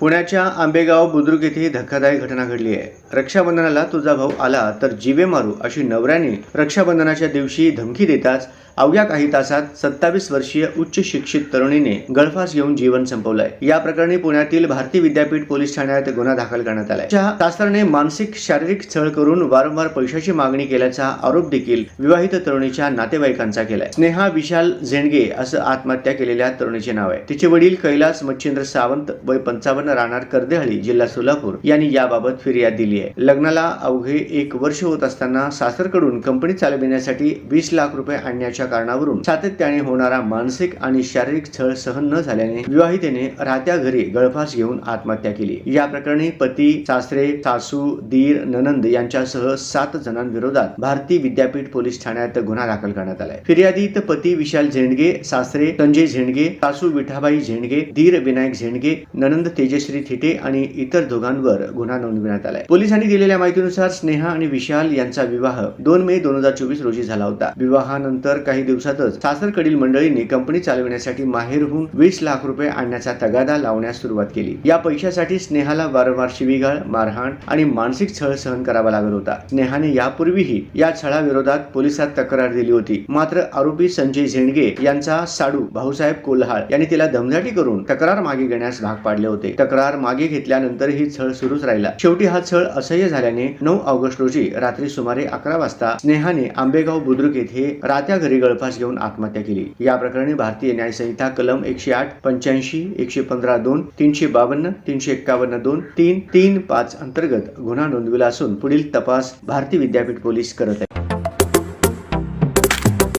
पुण्याच्या आंबेगाव बुद्रुक येथे धक्कादायक घटना घडली आहे. रक्षाबंधनाला तुझा भाऊ आला तर जीवे मारू अशी नवऱ्याने रक्षाबंधनाच्या दिवशी धमकी देताच अवघ्या काही तासात सत्तावीस वर्षीय उच्च शिक्षित तरुणीने गळफास घेऊन जीवन संपवलंय. या प्रकरणी पुण्यातील भारती विद्यापीठ पोलीस ठाण्यात गुन्हा दाखल करण्यात आलाय. त्या मानसिक शारीरिक छळ करून वारंवार पैशाची मागणी केल्याचा आरोप देखील विवाहित तरुणीच्या नातेवाईकांचा केलाय. स्नेहा विशाल झेंडगे असं आत्महत्या केलेल्या तरुणीचे नाव आहे. तिचे वडील कैलास मच्छिंद्र सावंत वय पंचावन्न राहणार कर्देहळी जिल्हा सोलापूर यांनी याबाबत फिर्याद दिली आहे. लग्नाला अवघे एक वर्ष होत असताना सासरकडून कंपनी चालविण्यासाठी वीस लाख रुपये आणण्याच्या कारणावरून सातत्याने होणारा मानसिक आणि शारीरिक छळ सहन न झाल्याने विवाहितेने राहत्या घरी गळफास घेऊन आत्महत्या केली. या प्रकरणी पती सासरे सासू दीर ननंद यांच्यासह सात जणांविरोधात भारती विद्यापीठ पोलीस ठाण्यात गुन्हा दाखल करण्यात आलाय. फिर्यादीत पती विशाल झेंडगे सासरे संजय झेंडगे सासू विठाबाई झेंडगे दीर विनायक झेंडगे ननंद तेजश्री थिटे आणि इतर दोघांवर गुन्हा नोंदविण्यात आलाय. पोलिसांनी दिलेल्या माहितीनुसार स्नेहा आणि विशाल यांचा विवाह दोन मे दोन हजार चोवीस रोजी झाला होता. विवाहानंतर काही दिवसातच सासरकडील मंडळींनी कंपनी चालविण्यासाठी माहेरहून वीस लाख रुपये आणण्याचा तगादा लावण्यास सुरुवात केली. या पैशासाठी स्नेहाला वारंवार शिवीगाळ मारहाण आणि मानसिक छळ सहन करावा लागत होता. स्नेहाने यापूर्वीही या छळाविरोधात पोलिसात तक्रार दिली होती. मात्र आरोपी संजय झेंडगे यांचा साडू भाऊसाहेब कोल्हाळ यांनी तिला धमधाटी करून तक्रार मागे घेण्यास भाग पाडले होते. तक्रार मागे घेतल्यानंतर ही छळ सुरूच राहिला. शेवटी हा छळ असह्य झाल्याने नऊ ऑगस्ट रोजी रात्री सुमारे अकरा वाजता स्नेहाने आंबेगाव बुद्रुक येथे रात्या घरी गळफास घेऊन आत्महत्या केली. या प्रकरणी भारतीय न्यायसंहिता कलम एकशे आठ पंच्याऐंशी एकशे पंधरा दोन तीनशे बावन्न तीनशे एक्कावन्न दोन तीन तीन पाच अंतर्गत गुन्हा नोंदविला असून पुढील तपास भारती विद्यापीठ पोलीस करत आहेत